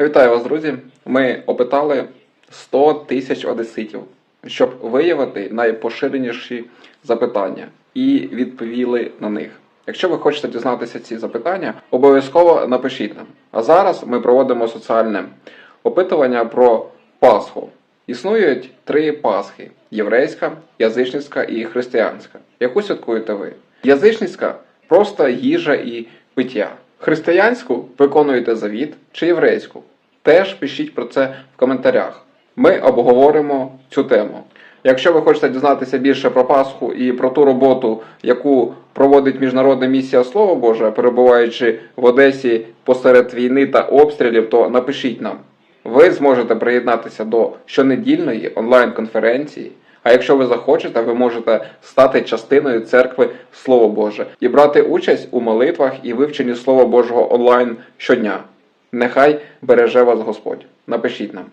Вітаю вас, друзі! Ми опитали 100 тисяч одеситів, щоб виявити найпоширеніші запитання і відповіли на них. Якщо ви хочете дізнатися ці запитання, обов'язково напишіть нам. А зараз ми проводимо соціальне опитування про Пасху. Існують три Пасхи: єврейська, язичницька і християнська. Яку святкуєте ви? Язичницька просто їжа і пиття. Християнську виконуєте завіт чи єврейську? Теж пишіть про це в коментарях. Ми обговоримо цю тему. Якщо ви хочете дізнатися більше про Пасху і про ту роботу, яку проводить міжнародна місія Слово Боже, перебуваючи в Одесі посеред війни та обстрілів, то напишіть нам. Ви зможете приєднатися до щонедільної онлайн-конференції. А якщо ви захочете, ви можете стати частиною церкви Слово Боже і брати участь у молитвах і вивченні Слова Божого онлайн щодня. Нехай береже вас Господь. Напишіть нам.